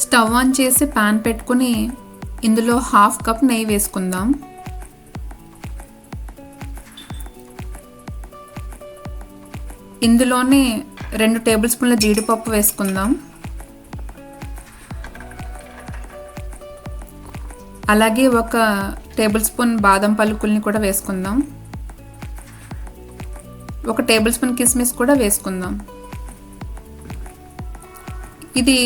Stove on చేసి pan పెట్టుకుని ఇందులో హాఫ్ కప్ నెయ్యి వేసుకుందాం. ఇందులోనే రెండు టేబుల్ స్పూన్ల జీడిపప్పు వేసుకుందాం. అలాగే ఒక టేబుల్ స్పూన్ బాదం పలుకుల్ని కూడా వేసుకుందాం. ఒక టేబుల్ స్పూన్ కిస్మిస్ కూడా వేసుకుందాం. ఇది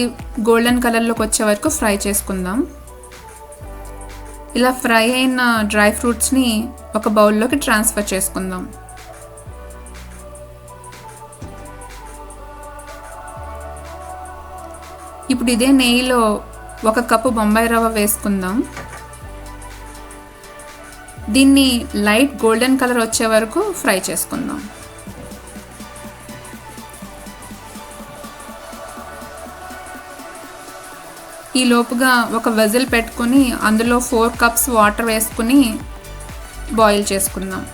గోల్డెన్ కలర్లోకి వచ్చే వరకు ఫ్రై చేసుకుందాం. ఇలా ఫ్రై అయిన డ్రై ఫ్రూట్స్ని ఒక బౌల్లోకి ట్రాన్స్ఫర్ చేసుకుందాం. ఇప్పుడు ఇదే నెయ్యిలో ఒక కప్పు బొంబాయి రవ్వ వేసుకుందాం. దీన్ని లైట్ గోల్డెన్ కలర్ వచ్చే వరకు ఫ్రై చేసుకుందాం. ఈ లోపుగా ఒక వెజిల్ పెట్టుకుని అందులో ఫోర్ కప్స్ వాటర్ వేసుకుని బాయిల్ చేసుకుందాం.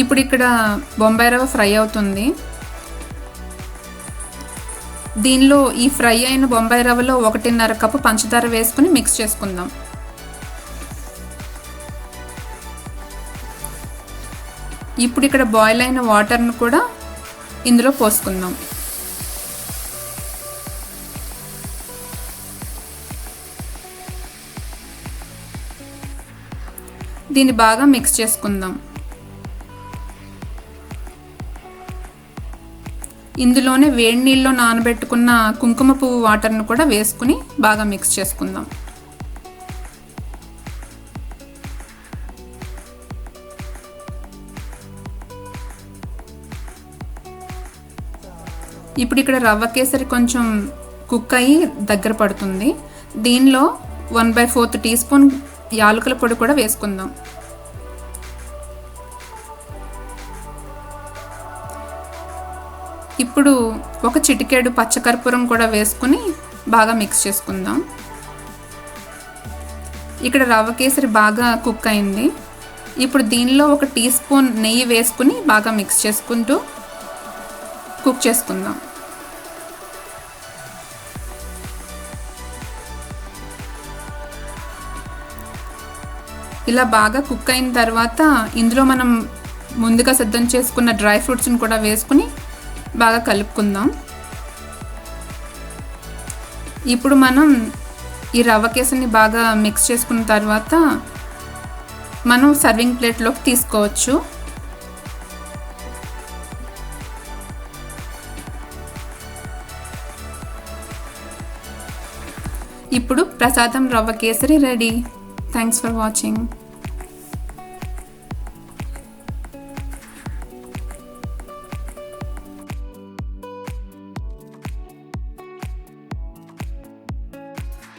ఇప్పుడు ఇక్కడ బొంబాయి రవ్వ ఫ్రై అవుతుంది. దీనిలో ఈ ఫ్రై అయిన బొంబాయి రవ్వలో ఒకటిన్నర కప్పు పంచదార వేసుకుని మిక్స్ చేసుకుందాం. ఇప్పుడు ఇక్కడ బాయిల్ అయిన వాటర్ను కూడా ఇందులో పోసుకుందాం. దీన్ని బాగా మిక్స్ చేసుకుందాం. ఇందులోనే వేడి నీళ్ళలో నానబెట్టుకున్న కుంకుమ పువ్వు వాటర్ను కూడా వేసుకుని బాగా మిక్స్ చేసుకుందాం. ఇప్పుడు ఇక్కడ రవ్వ కేసరి కొంచెం కుక్ అయ్యి దగ్గర పడుతుంది. దీనిలో one by fourth teaspoon యాలకుల పొడి కూడా వేసుకుందాం. ఇప్పుడు ఒక చిటికేడు పచ్చకర్పూరం కూడా వేసుకుని బాగా మిక్స్ చేసుకుందాం. ఇక్కడ రవ్వ కేసరి బాగా కుక్ అయింది. ఇప్పుడు దీనిలో ఒక టీ స్పూన్ నెయ్యి వేసుకుని బాగా మిక్స్ చేసుకుంటూ కుక్ చేసుకుందాం. ఇలా బాగా కుక్ అయిన తర్వాత ఇందులో మనం ముందుగా సిద్ధం చేసుకున్న డ్రై ఫ్రూట్స్ని కూడా వేసుకుని బాగా కలుపుకుందాం. ఇప్పుడు మనం ఈ రవ్వ కేసుని బాగా మిక్స్ చేసుకున్న తర్వాత మనం సర్వింగ్ ప్లేట్లోకి తీసుకోవచ్చు. ఇప్పుడు ప్రసాదం rava kesari ready. Thanks for watching